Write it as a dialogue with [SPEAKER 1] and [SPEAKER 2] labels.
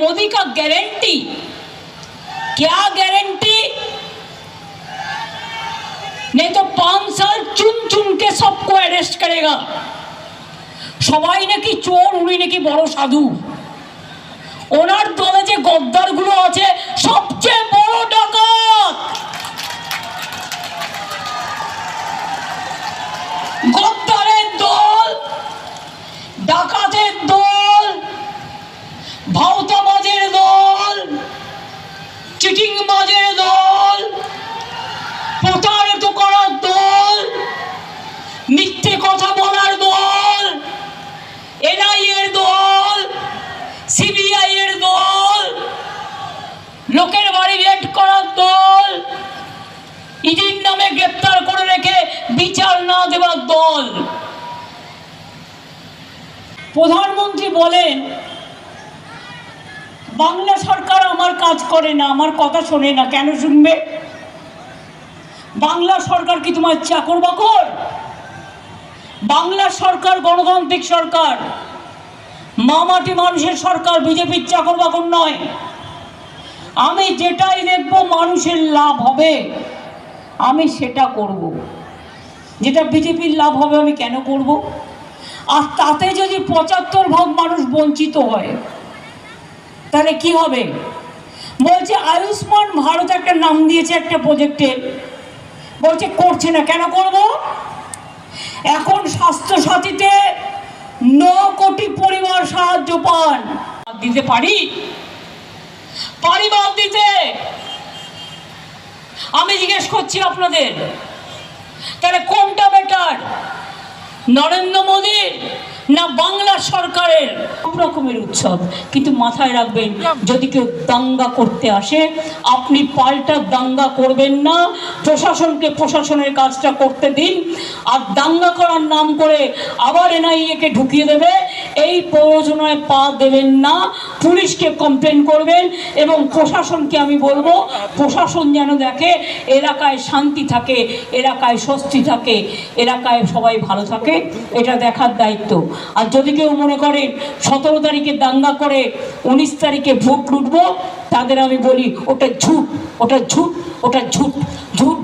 [SPEAKER 1] का गारंटी क्या गारंटी नहीं तो पांच साल चुन चुन के सबको अरेस्ट करेगा সবাই নাকি চোর উনি নাকি বড় সাধু ওনার দলে যে গদ্দারগুলো আছে সবচেয়ে বড় ডাকাত গদ্দারের মিথ্যে কথা বলার দল এনআই এর দল সিবিআই এর দল, লোকের বাড়ি রেড করার দল, ইডির নামে গ্রেপ্তার করে রেখে বিচার না দেওয়ার দল। প্রধানমন্ত্রী বলেন, বাংলা সরকার আমার কাজ করে না, আমার কথা শোনে না, কেন শুনবে? বাংলা সরকার কি তোমার চাকর বাকর? বাংলা সরকার, গণতান্ত্রিক সরকার, মামাটি মানুষের সরকার, বিজেপির চাকর বাকর নয়। আমি যেটাই দেখব, মানুষের লাভ হবে। আমি সেটা করব। যেটা বিজেপির লাভ হবে, আমি কেন করব। আর তাতে যদি পঁচাত্তর ভাগ মানুষ বঞ্চিত হয়, তাহলে কি হবে? বলছে, আয়ুষ্মান ভারত একটা নাম দিয়েছে একটা প্রজেক্টের বলছে, করছে না। কেন করব? এখন স্বাস্থ্য সাথীতে ন কোটি পরিবার সাহায্য পান। দিতে পারি? পারি বাদ দিতে? আমি জিজ্ঞেস করছি আপনাদের, তাহলে কোনটা বেটার নরেন্দ্র মোদীর না বাংলা সরকারের রকমের উৎসব। কিন্তু মাথায় রাখবেন, যদি কেউ দাঙ্গা করতে আসে, আপনি পাল্টা দাঙ্গা করবেন না। প্রশাসনকে প্রশাসনের কাজটা করতে দিন। আর দাঙ্গা করার নাম করে আবার এনআইএকে ঢুকিয়ে দেবে এই প্রয়োজনায় পা দেবেন না, পুলিশকে কমপ্লেন করবেন এবং প্রশাসনকে আমি বলব, প্রশাসন যেন দেখে, এলাকায় শান্তি থাকে, এলাকায় স্বস্তি থাকে, এলাকায় সবাই ভালো থাকে, এটা দেখার দায়িত্ব। আর যদি কেউ মনে করেন সতেরো তারিখে দাঙ্গা করে উনিশ তারিখে ভোট লুটবো, তাদের আমি বলি, ওটা ঝুট ওটা ঝুট ওটা ঝুট। ঝুট